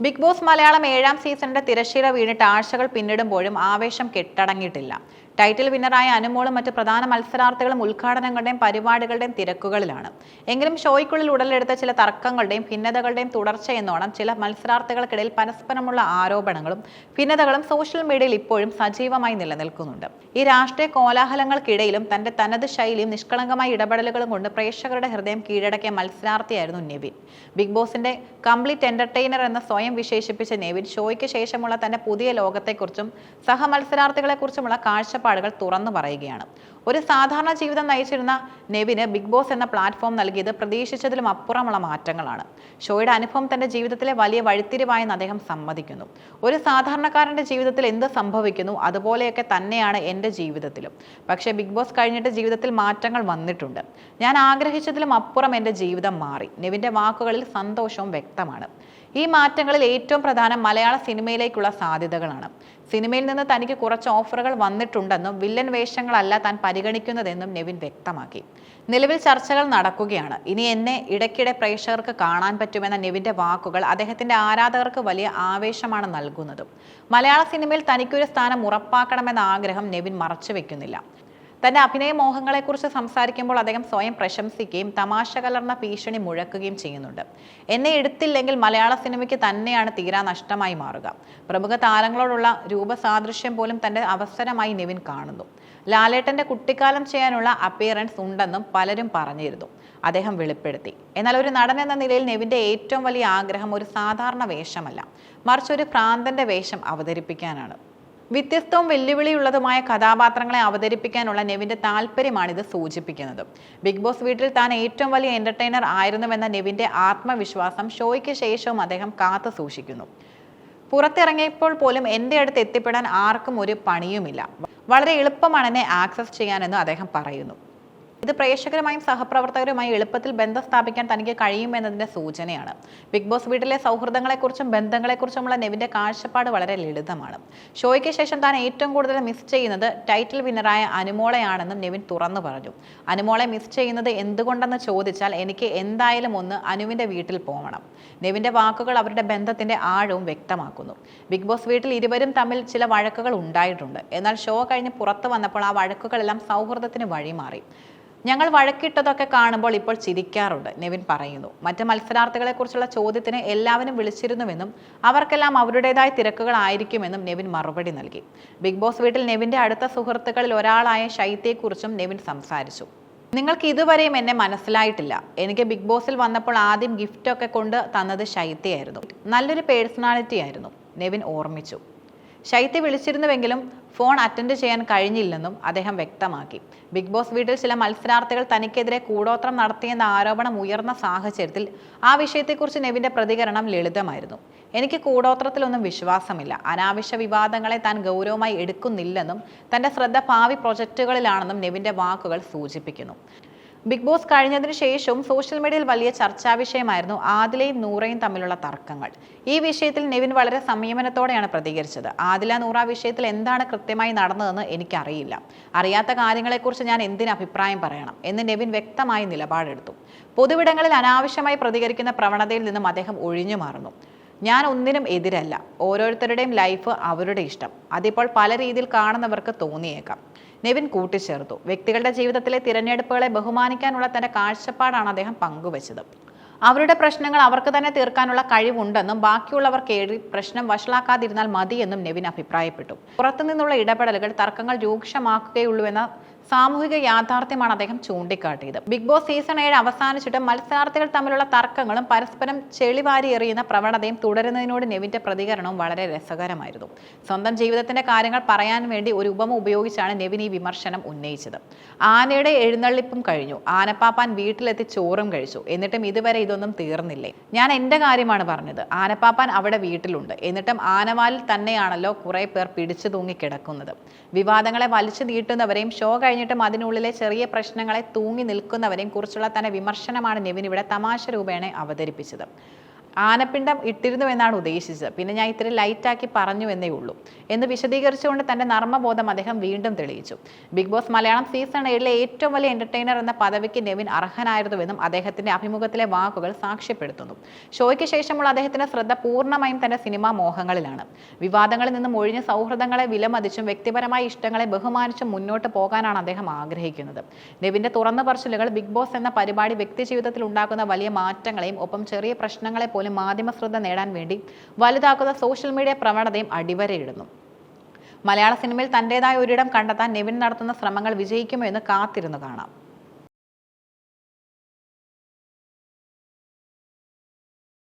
Big boss Malayalam ഏഴാം സീസണിന്റെ തിരശ്ശീല വീണിട്ട് ആഴ്ചകൾ പിന്നിടുമ്പോഴും ആവേശം കെട്ടടങ്ങിയിട്ടില്ല. ടൈറ്റിൽ വിന്നറായ അനുമോളും മറ്റ് പ്രധാന മത്സരാർത്ഥികളും ഉദ്ഘാടനങ്ങളുടെയും പരിപാടികളുടെയും തിരക്കുകളിലാണ്. എങ്കിലും ഷോയ്ക്കുള്ളിൽ ഉടലെടുത്ത ചില തർക്കങ്ങളുടെയും ഭിന്നതകളുടെയും തുടർച്ചയെന്നോണം ചില മത്സരാർത്ഥികൾക്കിടയിൽ പരസ്പരമുള്ള ആരോപണങ്ങളും ഭിന്നതകളും സോഷ്യൽ മീഡിയയിൽ ഇപ്പോഴും സജീവമായി നിലനിൽക്കുന്നുണ്ട്. ഈ രാഷ്ട്രീയ കോലാഹലങ്ങൾക്കിടയിലും തന്റെ തനത് ശൈലിയും നിഷ്കളങ്കമായ ഇടപെടലുകളും കൊണ്ട് പ്രേക്ഷകരുടെ ഹൃദയം കീഴടക്കിയ മത്സരാർത്ഥിയായിരുന്നു നെവിൻ. ബിഗ് ബോസിന്റെ കംപ്ലീറ്റ് എന്റർടൈനർ എന്ന് സ്വയം വിശേഷിപ്പിച്ച നെവിൻ ഷോയ്ക്ക് ശേഷമുള്ള തന്റെ പുതിയ ലോകത്തെക്കുറിച്ചും സഹമത്സരാർത്ഥികളെക്കുറിച്ചുമുള്ള കാഴ്ചപ്പാടുകൾ തുറന്നു പറയുകയാണ്. ഒരു സാധാരണ ജീവിതം നയിച്ചിരുന്ന നെവിന് ബിഗ് ബോസ് എന്ന പ്ലാറ്റ്ഫോം നൽകിയത് പ്രതീക്ഷിച്ചതിലും അപ്പുറമുള്ള മാറ്റങ്ങളാണ്. ഷോയുടെ അനുഭവം തന്റെ ജീവിതത്തിലെ വലിയ വഴിത്തിരിവായെന്ന് അദ്ദേഹം സമ്മതിക്കുന്നു. ഒരു സാധാരണക്കാരന്റെ ജീവിതത്തിൽ എന്ത് സംഭവിക്കുന്നു അതുപോലെയൊക്കെ തന്നെയാണ് എന്റെ ജീവിതത്തിലും. പക്ഷേ ബിഗ് ബോസ് കഴിഞ്ഞിട്ട് ജീവിതത്തിൽ മാറ്റങ്ങൾ വന്നിട്ടുണ്ട്. ഞാൻ ആഗ്രഹിച്ചതിലും അപ്പുറം എന്റെ ജീവിതം മാറി. നെവിന്റെ വാക്കുകളിൽ സന്തോഷവും വ്യക്തമാണ്. ഈ മാറ്റങ്ങളിൽ ഏറ്റവും പ്രധാനം മലയാള സിനിമയിലേക്കുള്ള സാധ്യതകളാണ്. സിനിമയിൽ നിന്ന് തനിക്ക് കുറച്ച് ഓഫറുകൾ വന്നിട്ടുണ്ടെന്നും വില്ലൻ വേഷങ്ങളല്ല താൻ പരിഗണിക്കുന്നതെന്നും നെവിൻ വ്യക്തമാക്കി. നിലവിൽ ചർച്ചകൾ നടക്കുകയാണ്. ഇനി എന്നെ ഇടയ്ക്കിടെ പ്രേക്ഷകർക്ക് കാണാൻ പറ്റുമെന്ന നെവിന്റെ വാക്കുകൾ അദ്ദേഹത്തിന്റെ ആരാധകർക്ക് വലിയ ആവേശമാണ് നൽകുന്നതും. മലയാള സിനിമയിൽ തനിക്കൊരു സ്ഥാനം ഉറപ്പാക്കണമെന്ന ആഗ്രഹം നെവിൻ മറച്ചു വെക്കുന്നില്ല തന്റെ അഭിനയ മോഹങ്ങളെക്കുറിച്ച് സംസാരിക്കുമ്പോൾ അദ്ദേഹം സ്വയം പ്രശംസിക്കുകയും തമാശ കലർന്ന ഭീഷണി മുഴക്കുകയും ചെയ്യുന്നുണ്ട്. എന്നെ എടുത്തില്ലെങ്കിൽ മലയാള സിനിമയ്ക്ക് തന്നെയാണ് തീരാ നഷ്ടമായി മാറുക. പ്രമുഖ താരങ്ങളോടുള്ള രൂപസാദൃശ്യം പോലും തന്റെ അവസരമായി നിവിൻ കാണുന്നു. ലാലേട്ടന്റെ കുട്ടിക്കാലം ചെയ്യാനുള്ള അപ്പിയറൻസ് ഉണ്ടെന്നും പലരും പറഞ്ഞിരുന്നു. അദ്ദേഹം വെളിപ്പെടുത്തി. എന്നാൽ ഒരു നടൻ എന്ന നിലയിൽ നെവിന്റെ ഏറ്റവും വലിയ ആഗ്രഹം ഒരു സാധാരണ വേഷമല്ല. മറിച്ച് ഒരു ഭ്രാന്തന്റെ വേഷം അവതരിപ്പിക്കാനാണ്. വ്യത്യസ്തവും വെല്ലുവിളിയുള്ളതുമായ കഥാപാത്രങ്ങളെ അവതരിപ്പിക്കാനുള്ള നെവിന്റെ താല്പര്യമാണിത് സൂചിപ്പിക്കുന്നത്. ബിഗ് ബോസ് വീട്ടിൽ താൻ ഏറ്റവും വലിയ എന്റർടൈനർ ആയിരുന്നുവെന്ന നെവിന്റെ ആത്മവിശ്വാസം ഷോയ്ക്ക് ശേഷവും അദ്ദേഹം കാത്തു സൂക്ഷിക്കുന്നു. പുറത്തിറങ്ങിയപ്പോൾ പോലും എന്റെ അടുത്ത് എത്തിപ്പെടാൻ ആർക്കും ഒരു പണിയുമില്ല. വളരെ എളുപ്പമാണ് എന്നെ ആക്സസ് ചെയ്യാനെന്ന് അദ്ദേഹം പറയുന്നു. ഇത് പ്രേക്ഷകരുമായും സഹപ്രവർത്തകരുമായും എളുപ്പത്തിൽ ബന്ധം സ്ഥാപിക്കാൻ തനിക്ക് കഴിയുമെന്നതിന്റെ സൂചനയാണ്. ബിഗ് ബോസ് വീട്ടിലെ സൗഹൃദങ്ങളെക്കുറിച്ചും ബന്ധങ്ങളെക്കുറിച്ചുമുള്ള നെവിന്റെ കാഴ്ചപ്പാട് വളരെ ലളിതമാണ്. ഷോയ്ക്ക് ശേഷം താൻ ഏറ്റവും കൂടുതൽ മിസ് ചെയ്യുന്നത് ടൈറ്റിൽ വിന്നറായ അനുമോളയാണെന്നും നെവിൻ തുറന്നു പറഞ്ഞു. അനുമോളെ മിസ് ചെയ്യുന്നത് എന്തുകൊണ്ടെന്ന് ചോദിച്ചാൽ എനിക്ക് എന്തായാലും ഒന്ന് അനുവിന്റെ വീട്ടിൽ പോകണം നെവിന്റെ വാക്കുകൾ അവരുടെ ബന്ധത്തിന്റെ ആഴവും വ്യക്തമാക്കുന്നു. ബിഗ് ബോസ് വീട്ടിൽ ഇരുവരും തമ്മിൽ ചില വഴക്കുകൾ ഉണ്ടായിട്ടുണ്ട്. എന്നാൽ ഷോ കഴിഞ്ഞ് പുറത്തു വന്നപ്പോൾ ആ വഴക്കുകളെല്ലാം സൗഹൃദത്തിന് വഴിമാറി. ഞങ്ങൾ വഴക്കിട്ടതൊക്കെ കാണുമ്പോൾ ഇപ്പോൾ ചിരിക്കാറുണ്ട് നെവിൻ പറയുന്നു. മറ്റ് മത്സരാർത്ഥികളെക്കുറിച്ചുള്ള ചോദ്യത്തിന് എല്ലാവരും വിളിച്ചിരുന്നുവെന്നും അവർക്കെല്ലാം അവരുടേതായ തിരക്കുകളായിരിക്കുമെന്നും നെവിൻ മറുപടി നൽകി. ബിഗ് ബോസ് വീട്ടിൽ നെവിന്റെ അടുത്ത സുഹൃത്തുക്കളിൽ ഒരാളായ ശൈത്യയെക്കുറിച്ചും നെവിൻ സംസാരിച്ചു. നിങ്ങൾക്ക് ഇതുവരെയും എന്നെ മനസ്സിലായിട്ടില്ല. എനിക്ക് ബിഗ് ബോസിൽ വന്നപ്പോൾ ആദ്യം ഗിഫ്റ്റൊക്കെ കൊണ്ട് തന്നത് ശൈത്യയായിരുന്നു. നല്ലൊരു പേഴ്സണാലിറ്റി ആയിരുന്നു നെവിൻ ഓർമ്മിച്ചു. ശൈത്യ വിളിച്ചിരുന്നുവെങ്കിലും ഫോൺ അറ്റൻഡ് ചെയ്യാൻ കഴിഞ്ഞില്ലെന്നും അദ്ദേഹം വ്യക്തമാക്കി. ബിഗ് ബോസ് വീട്ടിൽ ചില മത്സരാർത്ഥികൾ തനിക്കെതിരെ കൂടോത്രം നടത്തിയെന്ന ആരോപണം ഉയർന്ന സാഹചര്യത്തിൽ ആ വിഷയത്തെക്കുറിച്ച് നെവിന്റെ പ്രതികരണം ലളിതമായിരുന്നു. എനിക്ക് കൂടോത്രത്തിലൊന്നും വിശ്വാസമില്ല. അനാവശ്യ വിവാദങ്ങളെ താൻ ഗൗരവമായി എടുക്കുന്നില്ലെന്നും തന്റെ ശ്രദ്ധ ഭാവി പ്രൊജക്റ്റുകളിലാണെന്നും നെവിന്റെ വാക്കുകൾ സൂചിപ്പിക്കുന്നു. ബിഗ് ബോസ് കഴിഞ്ഞതിന് ശേഷവും സോഷ്യൽ മീഡിയയിൽ വലിയ ചർച്ചാ വിഷയമായിരുന്നു ആദിലയും നൂറയും തമ്മിലുള്ള തർക്കങ്ങൾ. ഈ വിഷയത്തിൽ നെവിൻ വളരെ സംയമനത്തോടെയാണ് പ്രതികരിച്ചത്. ആദില നൂറ വിഷയത്തിൽ എന്താണ് കൃത്യമായി നടന്നതെന്ന് എനിക്കറിയില്ല. അറിയാത്ത കാര്യങ്ങളെക്കുറിച്ച് ഞാൻ എന്തിന് അഭിപ്രായം പറയണം എന്ന് നെവിൻ വ്യക്തമായി നിലപാടെടുത്തു. പൊതുവിടങ്ങളിൽ അനാവശ്യമായി പ്രതികരിക്കുന്ന പ്രവണതയിൽ നിന്നും അദ്ദേഹം ഒഴിഞ്ഞു മാറുന്നു. ഞാൻ ഒന്നിനും എതിരല്ല. ഓരോരുത്തരുടെയും ലൈഫ് അവരുടെ ഇഷ്ടം. അതിപ്പോൾ പല രീതിയിൽ കാണുന്നവർക്ക് തോന്നിയേക്കാം. നെവിൻ കൂട്ടിച്ചേർത്തു. വ്യക്തികളുടെ ജീവിതത്തിലെ തിരഞ്ഞെടുപ്പുകളെ ബഹുമാനിക്കാനുള്ള തന്റെ കാഴ്ചപ്പാടാണ് അദ്ദേഹം പങ്കുവച്ചത്. അവരുടെ പ്രശ്നങ്ങൾ അവർക്ക് തന്നെ തീർക്കാനുള്ള കഴിവുണ്ടെന്നും ബാക്കിയുള്ളവർ കേറി പ്രശ്നം വഷളാക്കാതിരുന്നാൽ മതിയെന്നും നെവിൻ അഭിപ്രായപ്പെട്ടു. പുറത്തുനിന്നുള്ള ഇടപെടലുകൾ തർക്കങ്ങൾ രൂക്ഷമാക്കുകയുള്ളൂവെന്ന സാമൂഹിക യാഥാർത്ഥ്യമാണ് അദ്ദേഹം ചൂണ്ടിക്കാട്ടിയത്. ബിഗ് ബോസ് സീസൺ ഏഴ് അവസാനിച്ചിട്ട് മത്സരാർത്ഥികൾ തമ്മിലുള്ള തർക്കങ്ങളും പരസ്പരം ചെളിവാരി എറിയുന്ന പ്രവണതയും തുടരുന്നതിനോട് നെവിന്റെ പ്രതികരണവും വളരെ രസകരമായിരുന്നു. സ്വന്തം ജീവിതത്തിന്റെ കാര്യങ്ങൾ പറയാൻ വേണ്ടി ഒരു ഉപമ ഉപയോഗിച്ചാണ് നെവിൻ ഈ വിമർശനം ഉന്നയിച്ചത്. ആനയുടെ എഴുന്നള്ളിപ്പും കഴിഞ്ഞു. ആനപ്പാപ്പാൻ വീട്ടിലെത്തി ചോറും കഴിച്ചു. എന്നിട്ടും ഇതുവരെ ഇതൊന്നും തീർന്നില്ലേ? ഞാൻ എന്റെ കാര്യമാണ് പറഞ്ഞത്. ആനപ്പാപ്പാൻ അവിടെ വീട്ടിലുണ്ട്. എന്നിട്ടും ആനവാലിൽ തന്നെയാണല്ലോ കുറെ പേർ പിടിച്ചു തൂങ്ങി കിടക്കുന്നത് വിവാദങ്ങളെ വലിച്ചു നീട്ടുന്നവരെയും ഷോ കഴിഞ്ഞിട്ടും അതിനുള്ളിലെ ചെറിയ പ്രശ്നങ്ങളെ തൂങ്ങി നിൽക്കുന്നവരെയും കുറിച്ചുള്ള തന്റെ വിമർശനമാണ് നിവിൻ ഇവിടെ തമാശ രൂപേണ അവതരിപ്പിച്ചത്. ആനപ്പിണ്ടം ഇട്ടിരുന്നു എന്നാണ് ഉദ്ദേശിച്ചത്. പിന്നെ ഞാൻ ഇത്തിരി ലൈറ്റാക്കി പറഞ്ഞു എന്നേ ഉള്ളൂ. എന്ന് വിശദീകരിച്ചുകൊണ്ട് തന്റെ നർമ്മബോധം അദ്ദേഹം വീണ്ടും തെളിയിച്ചു. ബിഗ് ബോസ് മലയാളം സീസൺ ഏഴിലെ ഏറ്റവും വലിയ എന്റർടൈനർ എന്ന പദവിക്ക് നെവിൻ അർഹനായിരുന്നുവെന്നും അദ്ദേഹത്തിന്റെ അഭിമുഖത്തിലെ വാക്കുകൾ സാക്ഷ്യപ്പെടുത്തുന്നു. ഷോയ്ക്ക് ശേഷമുള്ള അദ്ദേഹത്തിന്റെ ശ്രദ്ധ പൂർണമായും തന്റെ സിനിമാ മോഹങ്ങളിലാണ്. വിവാദങ്ങളിൽ നിന്നും ഒഴിഞ്ഞ സൗഹൃദങ്ങളെ വിലമതിച്ചും വ്യക്തിപരമായ ഇഷ്ടങ്ങളെ ബഹുമാനിച്ചും മുന്നോട്ട് പോകാനാണ് അദ്ദേഹം ആഗ്രഹിക്കുന്നത്. നെവിന്റെ തുറന്ന പറച്ചിലുകൾ ബിഗ് ബോസ് എന്ന പരിപാടി വ്യക്തി ജീവിതത്തിൽ ഉണ്ടാക്കുന്ന വലിയ മാറ്റങ്ങളെയും ഒപ്പം ചെറിയ പ്രശ്നങ്ങളെ പോലും മാധ്യമ ശ്രദ്ധ നേടാൻ വേണ്ടി വലുതാക്കുന്ന സോഷ്യൽ മീഡിയ പ്രവണതയും അടിവരയിടുന്നു. മലയാള സിനിമയിൽ തന്റെതായ ഒരിടം കണ്ടെത്താൻ നെവിൻ നടത്തുന്ന ശ്രമങ്ങൾ വിജയിക്കുമോ എന്ന് കാത്തിരുന്നു കാണാം.